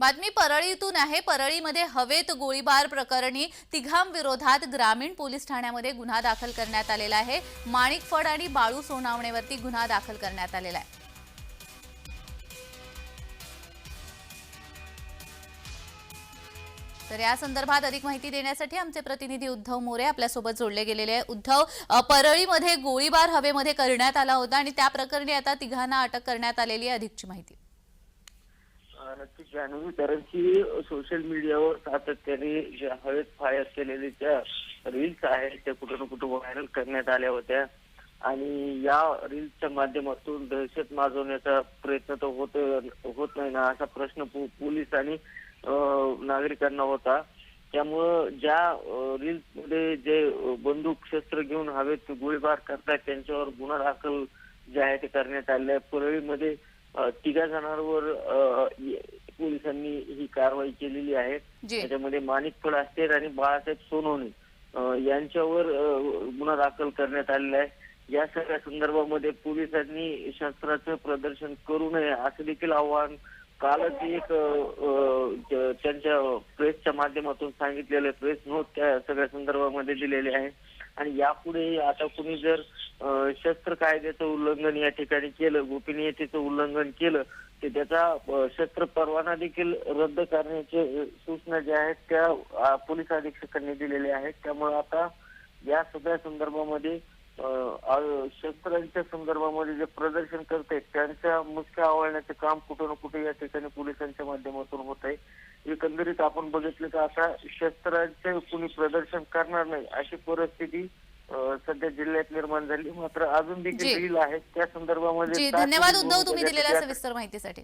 बातमी परळीतून आहे. परळीमध्ये हवेत गोळीबार प्रकरणी तिघांविरोधात ग्रामीण पोलीस ठाण्यामध्ये गुन्हा दाखल करण्यात आलेला आहे. माणिक फड आणि बाळू सोनावणेवरती गुन्हा दाखल करण्यात आलेला आहे. तर या संदर्भात अधिक माहिती देण्यासाठी आमचे प्रतिनिधी उद्धव मोरे आपल्यासोबत जोडले गेलेले आहे उद्धव परळीमध्ये गोळीबार हवेमध्ये करण्यात आला होता आणि त्या प्रकरणी आता तिघांना अटक करण्यात आलेली आहे अधिकची माहिती. अ, जाणवी कारण की सोशल मीडियावर सातत्याने ज्या हवेत फायर केलेल्या ज्या रील्स आहेत त्या कुठं ना कुठं व्हायरल करण्यात आल्या होत्या. आणि या रील्सच्या माध्यमातून दहशत माजवण्याचा प्रयत्न तर होत होत नाही ना असा प्रश्न पोलीस आणि नागरिकांना होता. त्यामुळं ज्या रील्समध्ये जे बंदूक शस्त्र घेऊन हवेत गोळीबार करतात त्यांच्यावर गुन्हा दाखल जे आहे ते करण्यात आले आहे. परळीमध्ये तिघा जणांवर पोलिसांनी ही कारवाई केलेली आहे. त्याच्यामध्ये माणिक फड असते आणि बाळासाहेब सोनवणे अ, यांच्यावर गुन्हा दाखल करण्यात आलेला आहे. या सगळ्या संदर्भामध्ये पोलिसांनी शस्त्राचं प्रदर्शन करू नये असं देखील आव्हान कालच एक अ, त्यांच्या प्रेसच्या माध्यमातून सांगितलेलं प्रेस नोट त्या सगळ्या संदर्भामध्ये दिलेले आहे आणि यापुढे आता कुणी जर शस्त्र कायद्याचं उल्लंघन या ठिकाणी केलं गोपनीयतेचं उल्लंघन केलं तर त्याचा शस्त्र परवाना देखील रद्द करण्याचे सूचना ज्या आहेत त्या पोलीस अधीक्षकांनी दिलेल्या आहेत. त्यामुळे आता या सगळ्या संदर्भामध्ये शस्त्रांच्या संदर्भामध्ये जे प्रदर्शन करते त्यांच्या मुख्य आवळण्याचे काम कुठे ना कुठे या ठिकाणी पोलिसांच्या माध्यमातून होत आहे. एकंदरीत आपण बघितलं तर आता शस्त्रांचे कुणी प्रदर्शन करणार नाही अशी परिस्थिती सध्या जिल्ह्यात निर्माण झाली. मात्र अजून देखील आहेत. त्या संदर्भामध्ये धन्यवाद उद्धव तुम्ही दिलेल्या सविस्तर माहितीसाठी.